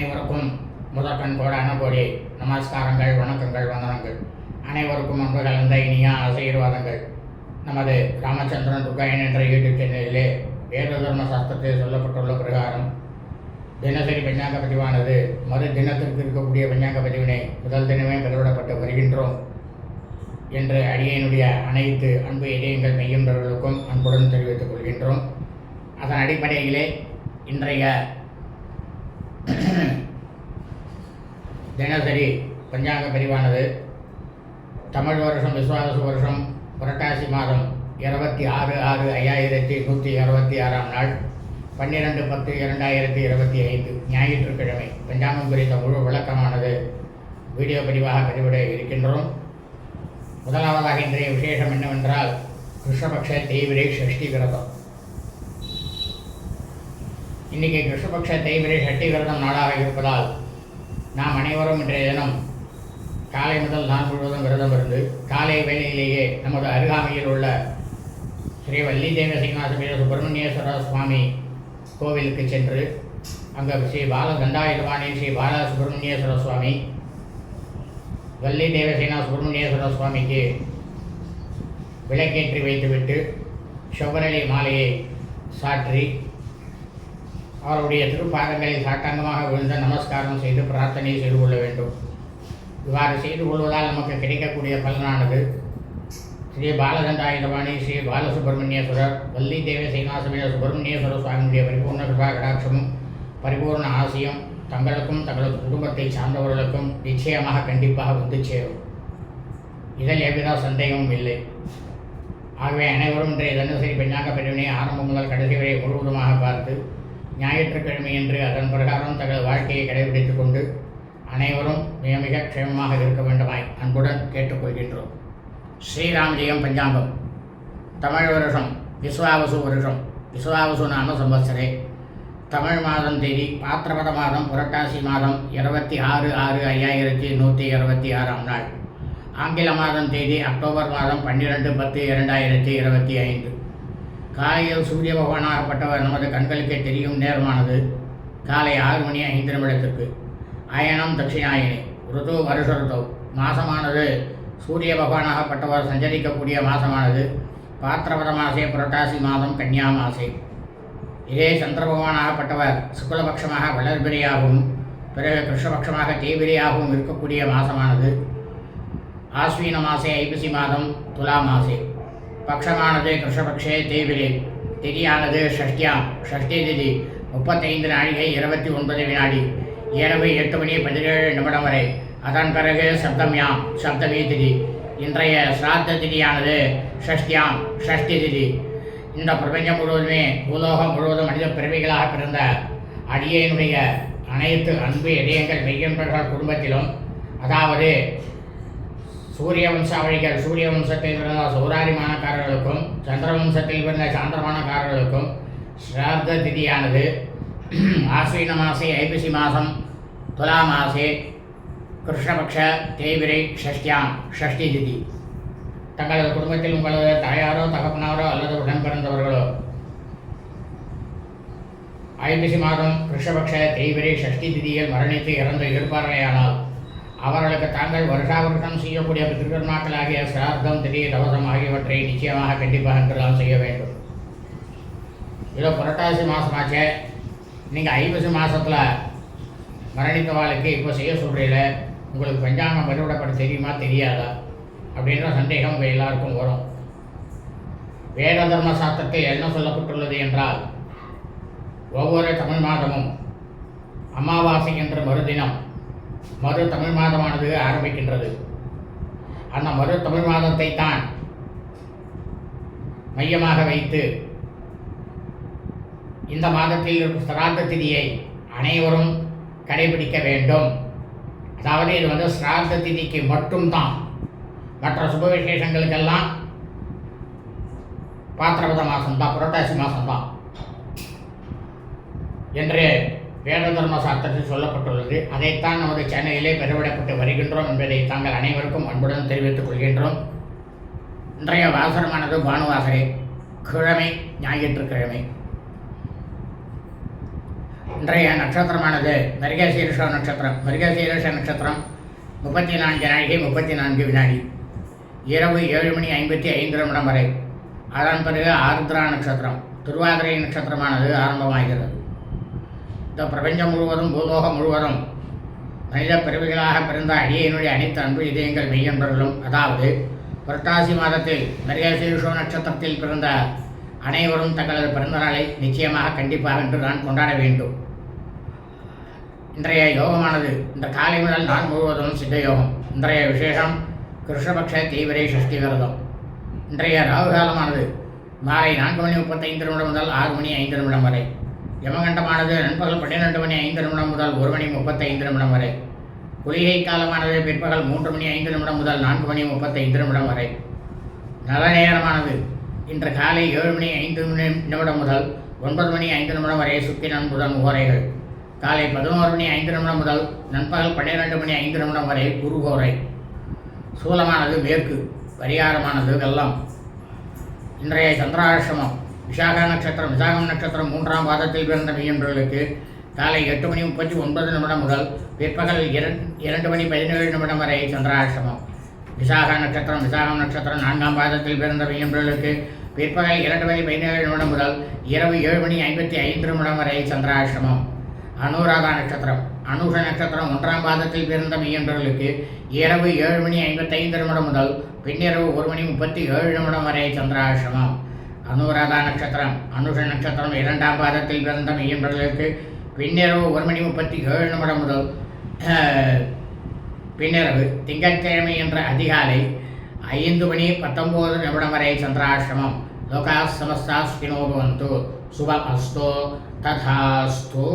அனைவருக்கும் முதற்கண் கோடான கோடி நமஸ்காரங்கள் வணக்கங்கள் வந்தனங்கள். அனைவருக்கும் அன்பு கலந்த இனிய ஆசீர்வாதங்கள். நமது ராமச்சந்திரன் துர்காயன் என்ற யூடியூப் சேனலிலே வேத தர்ம சாஸ்திரத்தில் சொல்லப்பட்டுள்ள பிரகாரம் தினசரி பஞ்சாங்க பதிவானது மறு தினத்திற்கு இருக்கக்கூடிய பஞ்சாங்க பதிவினை முதல் தினமே பதிவிடப்பட்டு வருகின்றோம் என்று அடியனுடைய அனைத்து அன்பு இதயங்கள் மெய்யன்றவர்களுக்கும் அன்புடன் தெரிவித்துக் கொள்கின்றோம். அதன் அடிப்படையிலே இன்றைய தினசரி பஞ்சாங்க பதிவானது. தமிழ் வருஷம் விஸ்வாச வருஷம் புரட்டாசி மாதம் இருபத்தி ஆறு ஆறு ஐயாயிரத்தி நூற்றி அறுபத்தி ஆறாம் நாள் பன்னிரெண்டு பத்து இரண்டாயிரத்தி இருபத்தி ஐந்து ஞாயிற்றுக்கிழமை. பஞ்சாங்கம் குறித்த முழு விளக்கமானது வீடியோ பதிவாக பதிவிட இருக்கின்றோம். முதலாவதாக இன்றைய விசேஷம் என்னவென்றால் கிருஷ்ணபக்ஷ தேய்பிரை ஷஷ்டி விரதம். இன்னைக்கு கிருஷ்ணபக்ஷ தேய்பிரை ஷஷ்டி விரதம் நாளாக இருப்பதால் அனைவரும் இன்றைய தினம் காலை முதல் நான் முழுவதும் விரதம் இருந்து காலை வேளையிலேயே நமது அருகாமையில் உள்ள ஸ்ரீ வள்ளி தேவ சீனிவாசபீர சுப்பிரமணியேஸ்வர சுவாமி கோவிலுக்கு சென்று அங்கே ஸ்ரீ பால தண்டாயுதபாணி ஸ்ரீ பால சுப்பிரமணியேஸ்வர சுவாமி வள்ளி தேவசேனா சுப்பிரமணியேஸ்வர சுவாமிக்கு விளக்கேற்றி வைத்துவிட்டு செவ்வரளி மாலையை சாற்றி அவருடைய திருப்பாதங்களை சாட்டாங்கமாக விழுந்த நமஸ்காரம் செய்து பிரார்த்தனை செய்து கொள்ள வேண்டும். இவ்வாறு செய்து கொள்வதால் நமக்கு கிடைக்கக்கூடிய பலனானது. ஸ்ரீ பாலதண்டாயுதவாணி ஸ்ரீ பாலசுப்ரமணியேஸ்வரர் வள்ளி தேவ சீனிவாசமேத சுப்பிரமணியேஸ்வரர் சுவாமியுடைய பரிபூர்ண கிருபா கடாட்சமும் பரிபூர்ண ஆசையும் தங்களுக்கும் தங்களது குடும்பத்தை சார்ந்தவர்களுக்கும் நிச்சயமாக கண்டிப்பாக வந்து சேரும். இதில் எவ்வித சந்தேகமும் இல்லை. ஆகவே அனைவரும் இன்றைய தனுசரி பெண்ணாக பிரிவினை ஆரம்பம் முதல் கடைசி வரை முழுவதுமாக பார்த்து ஞாயிற்றுக்கிழமை என்று அதன் பிரகாரம் தங்கள் வாழ்க்கையை கடைபிடித்துக் கொண்டு அனைவரும் மிக மிக க்ஷேமமாக இருக்க வேண்டுமாய் அன்புடன் கேட்டுக்கொள்கின்றோம். ஸ்ரீராம் ஜெயம் பஞ்சாங்கம். தமிழ் வருஷம் விஸ்வாவசு வருஷம் விஸ்வாவசு நாம சம்பத்சரே தமிழ் மாதம் தேதி பாத்திரபத மாதம் புரட்டாசி மாதம் இருபத்தி ஆறு ஆறு ஐயாயிரத்தி நூற்றி இருபத்தி ஆறாம் நாள். ஆங்கில மாதம் தேதி அக்டோபர் மாதம் பன்னிரெண்டு பத்து இரண்டாயிரத்தி இருபத்தி ஐந்து. காலையில் சூரிய பகவானாகப்பட்டவர் நமது கண்களுக்கே தெரியும் நேரமானது. காலை ஆறு மணி ஐந்து நிமிடத்திற்கு அயனம் தட்சிணாயினி. ருது வருஷ ருதோ மாசமானது. சூரிய பகவானாகப்பட்டவர் சஞ்சரிக்கக்கூடிய மாசமானது. பாத்திரபத மாசே புரட்டாசி மாதம் கன்னியா மாசே இதே சந்திர பகவானாகப்பட்டவர் சுக்லபக்ஷமாக வளர்பிரியாகவும் பிறகு கிருஷ்ணபக்ஷமாக தேய்பிரியாகவும் இருக்கக்கூடிய மாதமானது ஆஸ்வீன மாசே ஐப்பசி மாதம் துலா மாசே பக்ஷமானது கிருஷ்ணபக்ஷே தேய்பிரி திதியானது ஷஷ்டியாம். ஷஷ்டி திதி முப்பத்தைந்து நாழிகை இருபத்தி ஒன்பது வினாடி. இரவு எட்டு மணி பதினேழு நிமிடம் வரை. அதன் பிறகு சப்தம்யாம் சப்தமி திதி. இன்றைய சிராத்த திதியானது ஷஷ்டியாம் ஷஷ்டி திதி. இந்த பிரபஞ்சம் முழுவதுமே பூலோகம் முழுவதும் மனித பிறவிகளாக பிறந்த அடியனுடைய அனைத்து அன்பு இதயங்கள் மெய்யன்பர்கள் குடும்பத்திலும் அதாவது சூரிய வம்சாவளிகள் சூரிய வம்சத்தில் பிறந்த சௌராரிமானக்காரர்களுக்கும் சந்திர வம்சத்தில் பிறந்த சாந்திரமானக்காரர்களுக்கும் ஸ்ராத்த திதியானது. ஆஸ்வீன மாசே ஐப்பசி மாதம் துலா மாசே கிருஷ்ணபக்ஷ தேய்பிரை ஷஷ்டியாம் ஷஷ்டி திதி. தங்களது குடும்பத்தில் உங்களது தாயாரோ தகப்பனாரோ அல்லது உடன் பிறந்தவர்களோ ஐப்பசி மாதம் கிருஷ்ணபக்ஷ தேய்பிரை ஷஷ்டி திதியில் மரணித்து இறந்து இருப்பார்களேயானால் அவர்களுக்கு தாங்கள் வருஷா வருஷம் செய்யக்கூடிய பித்திருக்கர்மாக்களாகிய சிரார்த்தம் திடீ தவசம் ஆகியவற்றை நிச்சயமாக கண்டிப்பாக என்றெல்லாம் செய்ய வேண்டும். இதோ புரட்டாசி மாதமாச்சே நீங்கள் ஐப்பசி மாதத்தில் மரணித்தவாளுக்கு இப்போ செய்ய சொல்கிறீங்கள உங்களுக்கு பஞ்சாங்கம் பதிவிடப்பட தெரியுமா தெரியாதா? அப்படின்ற சந்தேகம் உங்கள் எல்லாருக்கும் வரும். வேத தர்ம சாஸ்திரத்தில் என்ன சொல்லப்பட்டுள்ளது என்றால் ஒவ்வொரு தமிழ் மாதமும் அமாவாசை என்ற மறுதினம் மறு தமிழ் மாதமானது ஆரம்பிக்கின்றது. அந்த மறு தமிழ் மாதத்தை தான் மையமாக வைத்து இந்த மாதத்தில் இருக்கும் சிராத்த திதியை அனைவரும் கடைபிடிக்க வேண்டும். அதாவது இது வந்து சிராத்த திதிக்கு மட்டும்தான். மற்ற சுப விசேஷங்களுக்கெல்லாம் பாத்திரபத மாதம்தான் புரட்டாசி மாதம்தான் என்று வேத தர்ம சாஸ்திரத்தில் சொல்லப்பட்டுள்ளது. அதைத்தான் நமது சேனலிலே பெருவிடப்பட்டு வருகின்றோம் என்பதை தாங்கள் அனைவருக்கும் அன்புடன் தெரிவித்துக் கொள்கின்றோம். இன்றைய வாசனமானது பானுவாசரே. கிழமை ஞாயிற்றுக்கிழமை. இன்றைய நட்சத்திரமானது மிருகசீரிஷ நட்சத்திரம். மிருகசீரிஷ நட்சத்திரம் முப்பத்தி நான்கு நாழிகை முப்பத்தி நான்கு வினாடி. இரவு ஏழு மணி ஐம்பத்தி ஐந்து நிமிடம் வரை. அதன் பிறகு ஆருத்ரா நட்சத்திரம். திருவாதிரை நட்சத்திரமானது ஆரம்பமாகிறது. இந்த பிரபஞ்சம் முழுவதும் பூலோகம் முழுவதும் மனித பிறவிகளாக பிறந்த அடியனுடைய அனைத்து அன்பு இதயங்கள் மெய்யன்பர்களும் அதாவது புரட்டாசி மாதத்தில் மிருகசீரிஷோ நட்சத்திரத்தில் பிறந்த அனைவரும் தங்களது பிறந்தநாளை நிச்சயமாக கண்டிப்பாக என்று நான் கொண்டாட வேண்டும். இன்றைய யோகமானது இந்த காலை முதல் நான் முழுவதும் சித்த யோகம். இன்றைய விசேஷம் கிருஷ்ணபக்ஷ தீவிரை சஷ்டி விரதம். இன்றைய ராகு காலமானது மாலை நான்கு மணி முப்பத்தைந்து நிமிடம் முதல் ஆறு மணி ஐந்து நிமிடம் வரை. யமகண்டமானது நண்பகல் பன்னிரெண்டு மணி ஐந்து நிமிடம் முதல் ஒரு மணி முப்பத்தைந்து நிமிடம் வரை. குளிகை காலமானது பிற்பகல் மூன்று மணி ஐந்து நிமிடம் முதல் நான்கு மணி முப்பத்தைந்து நிமிடம் வரை. நல்ல நேரமானது. இன்று காலை ஏழு மணி ஐந்து நிமிடம் முதல் ஒன்பது மணி ஐந்து நிமிடம் வரை சுக்கிரன் புதன் முகோரைகள் காலை பதினோரு மணி ஐந்து நிமிடம் முதல் நண்பகல் பன்னிரெண்டு மணி ஐந்து நிமிடம் வரை குருகோரை சூலமானது மேற்கு. பரிகாரமானது வெள்ளம். இன்றைய சந்திராசிரமம் விசாக நட்சத்திரம் விசாகம் நட்சத்திரம் மூன்றாம் பாதத்தில் பிறந்த மீன்பர்களுக்கு காலை எட்டு மணி முப்பத்தி ஒன்பது நிமிடம் முதல் பிற்பகல் இரண்டு இரண்டு மணி பதினேழு நிமிடம் வரை சந்திராசிரமம் விசாக நட்சத்திரம் விசாகம் நட்சத்திரம் நான்காம் பாதத்தில் பிறந்த மீன்பர்களுக்கு பிற்பகல் இரண்டு மணி பதினேழு நிமிடம் முதல் இரவு ஏழு மணி ஐம்பத்தி ஐந்து நிமிடம் வரை சந்திராசிரமம் அனுராதா நட்சத்திரம் அனுஷ நட்சத்திரம் ஒன்றாம் பாதத்தில் பிறந்த மீன்பர்களுக்கு இரவு ஏழு மணி ஐம்பத்தைந்து நிமிடம் முதல் பின்னிரவு ஒரு மணி முப்பத்தி ஏழு நிமிடம் வரை சந்திராசிரமம் அனுராதா நட்சத்திரம். அனுஷ நட்சத்திரம் இரண்டாம் பாதத்தில் பிறந்த மீன்பர்களுக்கு பின்னிரவு ஒரு மணி முப்பத்தி ஏழு நிமிடம் முதல் பின்னிரவு திங்கட்கிழமை என்ற அதிகாலை ஐந்து மணி பத்தொம்போது நிமிடம் வரை சந்திராசிரமம். லோகா சமஸ்தா ஸ்பினோ பவந்து. சுப அஸ்தோ. ததாஸ்து